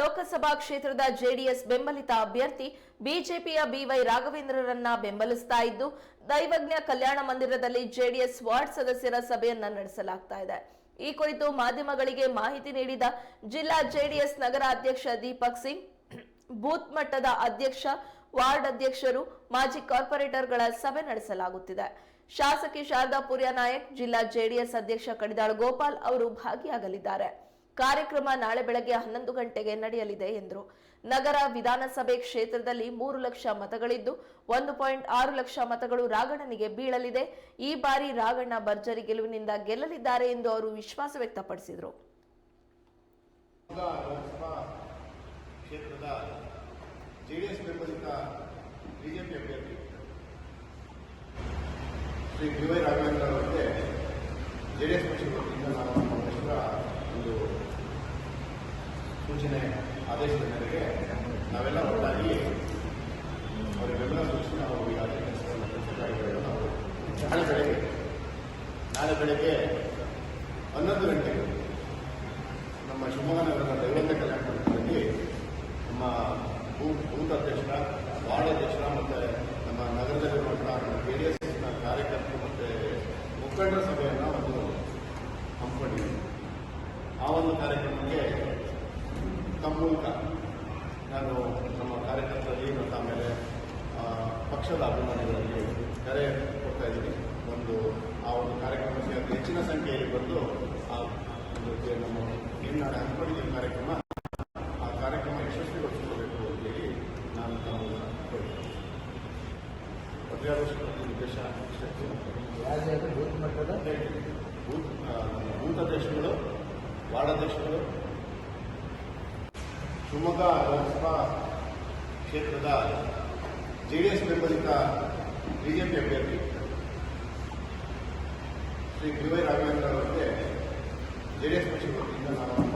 ಲೋಕಸಭಾ ಕ್ಷೇತ್ರದ ಜೆಡಿಎಸ್ ಬೆಂಬಲಿತ ಅಭ್ಯರ್ಥಿ ಬಿಜೆಪಿಯ ಬಿವೈ ರಾಘವೇಂದ್ರರನ್ನ ಬೆಂಬಲಿಸ್ತಾ ಇದ್ದು, ದೈವಜ್ಞ ಕಲ್ಯಾಣ ಮಂದಿರದಲ್ಲಿ ಜೆಡಿಎಸ್ ವಾರ್ಡ್ ಸದಸ್ಯರ ಸಭೆಯನ್ನ ನಡೆಸಲಾಗ್ತಾ ಇದೆ. ಈ ಕುರಿತು ಮಾಧ್ಯಮಗಳಿಗೆ ಮಾಹಿತಿ ನೀಡಿದ ಜಿಲ್ಲಾ ಜೆಡಿಎಸ್ ನಗರ ಅಧ್ಯಕ್ಷ ದೀಪಕ್ ಸಿಂಗ್, ಬೂತ್ ಮಟ್ಟದ ಅಧ್ಯಕ್ಷ, ವಾರ್ಡ್ ಅಧ್ಯಕ್ಷರು, ಮಾಜಿ ಕಾರ್ಪೊರೇಟರ್ಗಳ ಸಭೆ ನಡೆಸಲಾಗುತ್ತಿದೆ. ಶಾಸಕಿ ಶಾರದಾ ಪುರ್ಯ ನಾಯಕ್, ಜಿಲ್ಲಾ ಜೆಡಿಎಸ್ ಅಧ್ಯಕ್ಷ ಕಡಿದಾಳ್ ಗೋಪಾಲ್ ಅವರು ಭಾಗಿಯಾಗಲಿದ್ದಾರೆ. ಕಾರ್ಯಕ್ರಮ ನಾಳೆ ಬೆಳಗ್ಗೆ ಹನ್ನೊಂದು ಗಂಟೆಗೆ ನಡೆಯಲಿದೆ ಎಂದರು. ನಗರ ವಿಧಾನಸಭೆ ಕ್ಷೇತ್ರದಲ್ಲಿ ಮೂರು ಲಕ್ಷ ಮತಗಳಿದ್ದು, ಒಂದು ಪಾಯಿಂಟ್ ಆರು ಲಕ್ಷ ಮತಗಳು ರಾಗಣ್ಣನಿಗೆ ಬೀಳಲಿದೆ. ಈ ಬಾರಿ ರಾಗಣ್ಣ ಭರ್ಜರಿ ಗೆಲುವಿನಿಂದ ಗೆಲ್ಲಲಿದ್ದಾರೆ ಎಂದು ಅವರು ವಿಶ್ವಾಸ ವ್ಯಕ್ತಪಡಿಸಿದರು. ಬಿಜೆಪಿ ಅಭ್ಯರ್ಥಿ ಶ್ರೀ ನಾವು ಪಕ್ಷದ ಒಂದು ಸೂಚನೆ ಆದೇಶದ ಮೇರೆಗೆ ನಾವೆಲ್ಲ ಒಟ್ಟಾಗಿ ಅವರಿಗೆ ಬೆಂಬಲ ಸೂಚನೆ ನಾವು ನಾಳೆ ಬೆಳಗ್ಗೆ ನಾಳೆ ಬೆಳಗ್ಗೆ ಹನ್ನೊಂದು ಗಂಟೆಗೆ ನಮ್ಮ ಶಿವಮೊಗ್ಗ ನಗರದ ದೈವಂತ ಕಲ್ಯಾಣ ಮಂಟಪದಲ್ಲಿ ನಮ್ಮ ಬೂತ್ ಅಧ್ಯಕ್ಷರ, ವಾರ್ಡ್ ಅಧ್ಯಕ್ಷರ ಮತ್ತು ನಮ್ಮ ನಗರದಲ್ಲಿರುವಂತಹ ಜೆ ಡಿ ಎಸ್ ಕಾರ್ಯಕರ್ತರು ಮತ್ತು ಮುಖಂಡರ ಸಭೆಯನ್ನು ಒಂದು ಹಮ್ಮಿಕೊಂಡಿದ್ದೀವಿ ಆ ಒಂದು ಕಾರ್ಯಕ್ರಮಕ್ಕೆ ತಮ್ಮ ಮೂಲಕ ನಾನು ನಮ್ಮ ಕಾರ್ಯಕರ್ತರಲ್ಲಿ ಮತ್ತು ಆಮೇಲೆ ಪಕ್ಷದ ಅಭಿಮಾನಿಗಳಲ್ಲಿ ಕರೆ ಕೊಡ್ತಾ ಇದ್ದೀನಿ ಒಂದು ಆ ಒಂದು ಕಾರ್ಯಕ್ರಮಕ್ಕೆ ಅತಿ ಹೆಚ್ಚಿನ ಸಂಖ್ಯೆಯಲ್ಲಿ ಬಂದು ಆ ಒಂದು ನಮ್ಮ ಏನು ಹಮ್ಮಿಕೊಂಡಿದ್ದೀವಿ ಕಾರ್ಯಕ್ರಮ ಆ ಕಾರ್ಯಕ್ರಮ ಯಶಸ್ವಿಗೊಳಿಸಿಕೊಳ್ಬೇಕು ಅಂತೇಳಿ ನಾನು ತಮ್ಮ. ಪತ್ರಿಕಾಗೋಷ್ಠಿ ಉದ್ದೇಶ ಬೂತ್ ಮಟ್ಟದ ಬೂತ್ ಬೂತ್ ಅಧ್ಯಕ್ಷರುಗಳು ವಾರ್ಡ್ ಅಧ್ಯಕ್ಷರುಗಳು ಶಿವಮೊಗ್ಗ ಲೋಕಸಭಾ ಕ್ಷೇತ್ರದ ಜೆಡಿಎಸ್ ಬೆಂಬಲಿತ ಬಿಜೆಪಿ ಅಭ್ಯರ್ಥಿ ಶ್ರೀ ಬಿ ವೈ ರಾಘವೇಂದ್ರ ಅವರಿಗೆ ಜೆಡಿಎಸ್ ಪಕ್ಷದ ವತಿಯಿಂದ ನಾವು